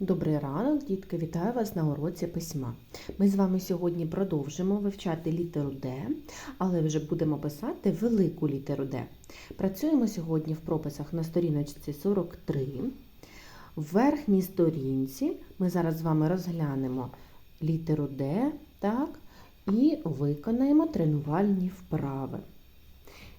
Добрий ранок, дітки! Вітаю вас на уроці письма. Ми з вами сьогодні продовжимо вивчати літеру Д, але вже будемо писати велику літеру Д. Працюємо сьогодні в прописах на сторіночці 43. В верхній сторінці ми зараз з вами розглянемо літеру Д так, і виконаємо тренувальні вправи.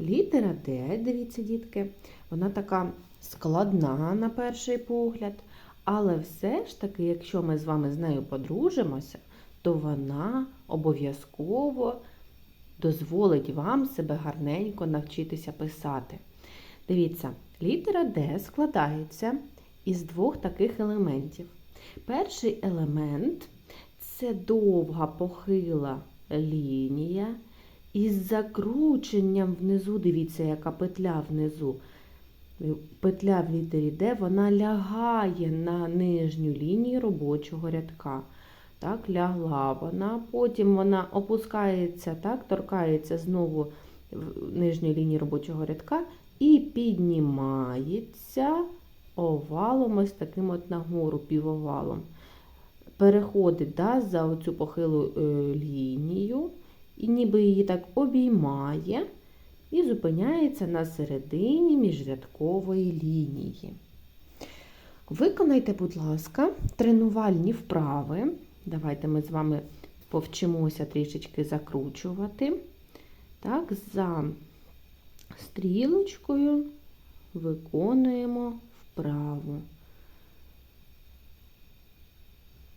Літера Д, дивіться, дітки, вона така складна на перший погляд. Але все ж таки, якщо ми з вами з нею подружимося, то вона обов'язково дозволить вам себе гарненько навчитися писати. Дивіться, літера Д складається із двох таких елементів. Перший елемент це довга похила лінія із закрученням внизу, дивіться, яка петля внизу петля в літері Д, вона лягає на нижню лінію робочого рядка. Так, Лягла вона, потім вона опускається, так, торкається знову в нижньої лінії робочого рядка і піднімається овалом, ось таким от нагору, півовалом. Переходить да, за оцю похилу е, лінію, і ніби її так обіймає і зупиняється на середині міжрядкової лінії. Виконайте, будь ласка, тренувальні вправи. Давайте ми з вами повчимося трішечки закручувати. Так, За стрілочкою виконуємо вправу.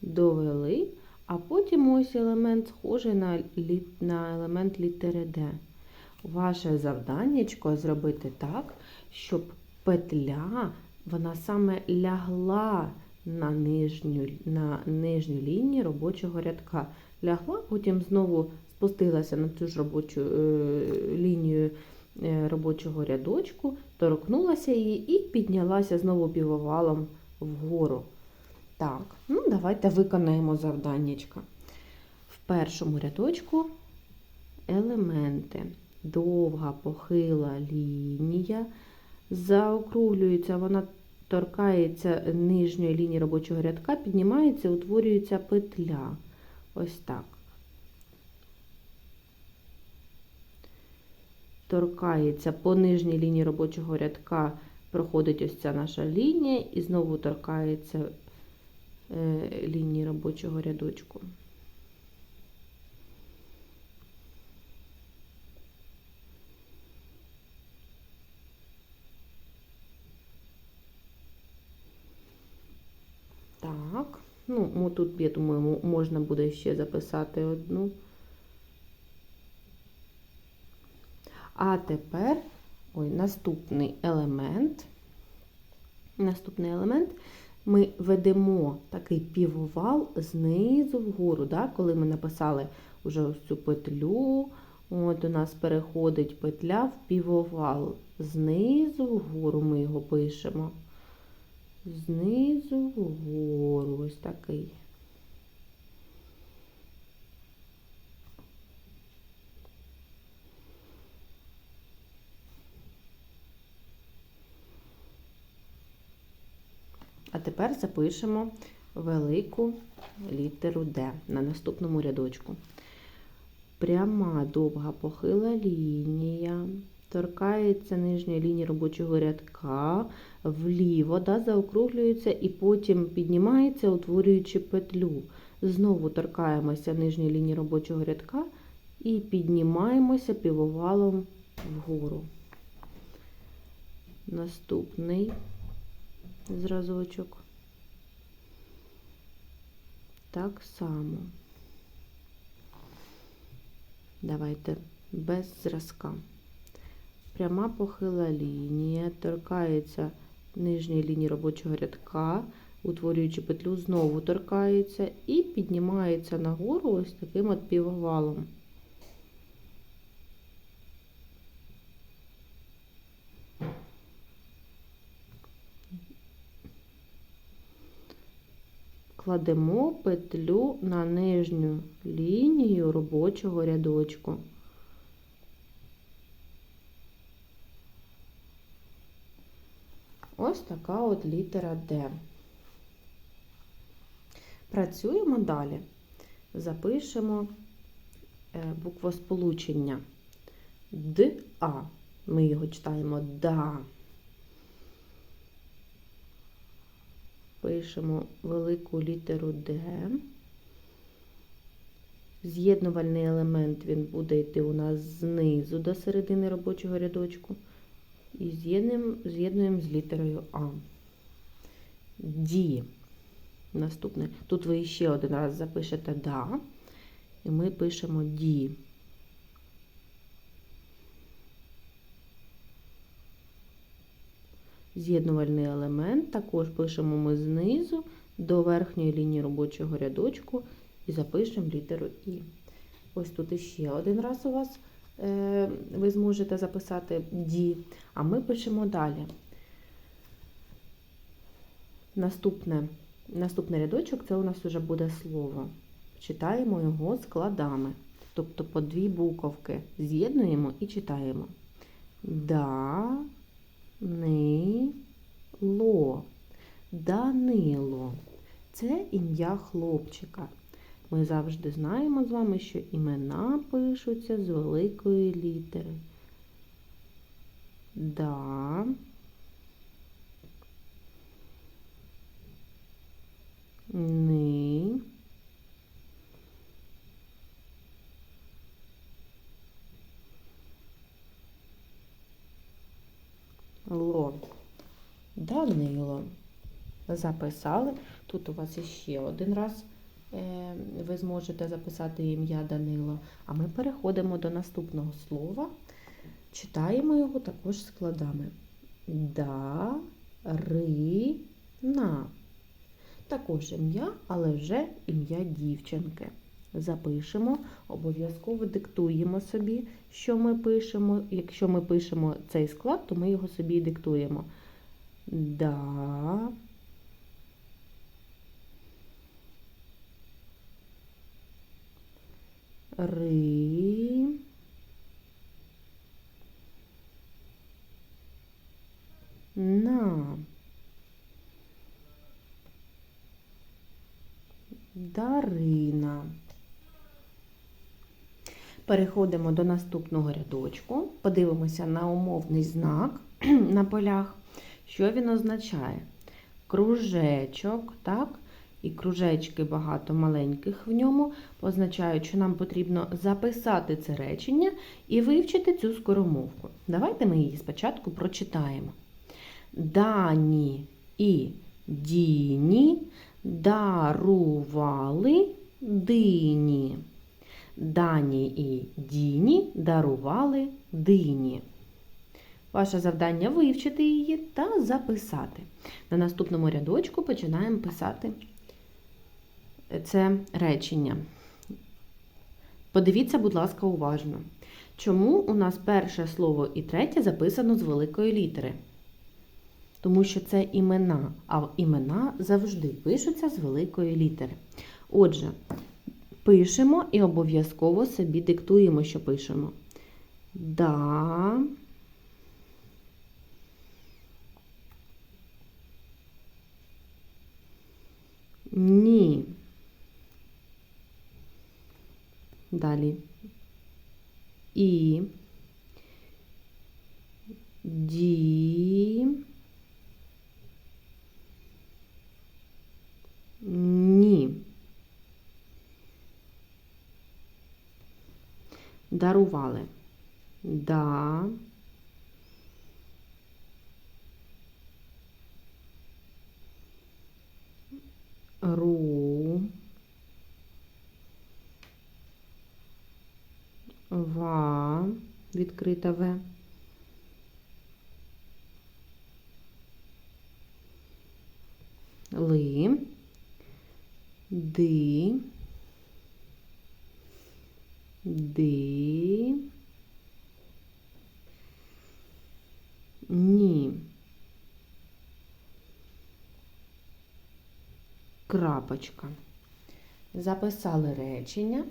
Довели, а потім ось елемент схожий на, на елемент літери Д. Ваше завданнячко зробити так, щоб петля вона саме лягла на нижню на нижню лінію робочого рядка. Лягла, потім знову спустилася на цю ж робочу е, лінію е, робочого рядочку, торкнулася її і піднялася знову півовалом вгору. Так, ну давайте виконаємо завданнячка. В першому рядочку елементи довга похила лінія, заокруглюється, вона торкається нижньої лінії робочого рядка, піднімається, утворюється петля. Ось так. Торкається по нижній лінії робочого рядка, проходить ось ця наша лінія, і знову торкається е, лінії робочого рядочку. Так, ну, тут, я думаю, можна буде ще записати одну. А тепер ой, наступний елемент. Наступний елемент ми ведемо такий півовал знизу вгору. Да? Коли ми написали вже ось цю петлю, от у нас переходить петля в півовал. Знизу вгору ми його пишемо знизу вгору ось такий. А тепер запишемо велику літеру Д на наступному рядочку. Пряма довга похила лінія торкається нижньої лінії робочого рядка, вліво, да, заокруглюється і потім піднімається, утворюючи петлю. Знову торкаємося нижньої лінії робочого рядка і піднімаємося півовалом вгору. Наступний зразочок. Так само. Давайте без зразка пряма похила лінія, торкається нижньої лінії робочого рядка, утворюючи петлю, знову торкається і піднімається нагору ось таким от півовалом. Кладемо петлю на нижню лінію робочого рядочку. Ось така от літера Д. Працюємо далі. Запишемо е, буквосполучення ДА. Ми його читаємо да. Пишемо велику літеру Д. З'єднувальний елемент він буде йти у нас знизу до середини робочого рядочку. І з'єднуємо з'єднуємо з літерою А. Ді. Наступне. Тут ви ще один раз запишете да. І ми пишемо ді. З'єднувальний елемент також пишемо ми знизу до верхньої лінії робочого рядочку і запишемо літеру І. Ось тут іще один раз у вас ви зможете записати Ді, а ми пишемо далі. Наступне, наступний рядочок це у нас вже буде слово. Читаємо його складами. Тобто по дві буковки з'єднуємо і читаємо. Да, ни, ло. Данило. Це ім'я хлопчика. Ми завжди знаємо з вами, що імена пишуться з великої літери. Да. Ни. Ло. Данило. Записали. Тут у вас іще один раз ви зможете записати ім'я Данило. А ми переходимо до наступного слова. Читаємо його також складами. Да, ри. Також ім'я, але вже ім'я дівчинки. Запишемо, обов'язково диктуємо собі, що ми пишемо. Якщо ми пишемо цей склад, то ми його собі і диктуємо. Да. Ри. На. Дарина. Переходимо до наступного рядочку, подивимося на умовний знак на полях, що він означає. Кружечок, так? І кружечки багато маленьких в ньому позначають, що нам потрібно записати це речення і вивчити цю скоромовку. Давайте ми її спочатку прочитаємо. Дані і діні дарували дині. Дані і Діні дарували дині. Ваше завдання вивчити її та записати. На наступному рядочку починаємо писати це речення. Подивіться, будь ласка, уважно. Чому у нас перше слово і третє записано з великої літери? Тому що це імена, а імена завжди пишуться з великої літери. Отже, пишемо і обов'язково собі диктуємо, що пишемо. Да. Ні. Далі. І. Ді. Ні. Дарували. Да. Ру. Відкрита В. Ли. Ди. Ди. Ні. Крапочка. Записали речення.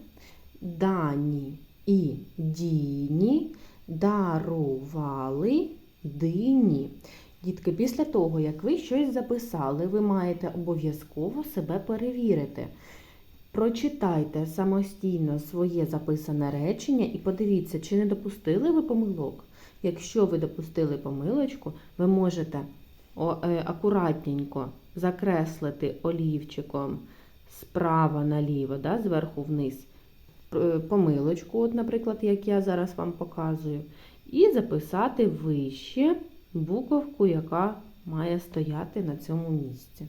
Дані і діні дарували дині. Дітки, після того, як ви щось записали, ви маєте обов'язково себе перевірити. Прочитайте самостійно своє записане речення і подивіться, чи не допустили ви помилок. Якщо ви допустили помилочку, ви можете е, акуратненько закреслити олівчиком справа наліво, да, зверху вниз помилочку, от, наприклад, як я зараз вам показую, і записати вище буковку, яка має стояти на цьому місці.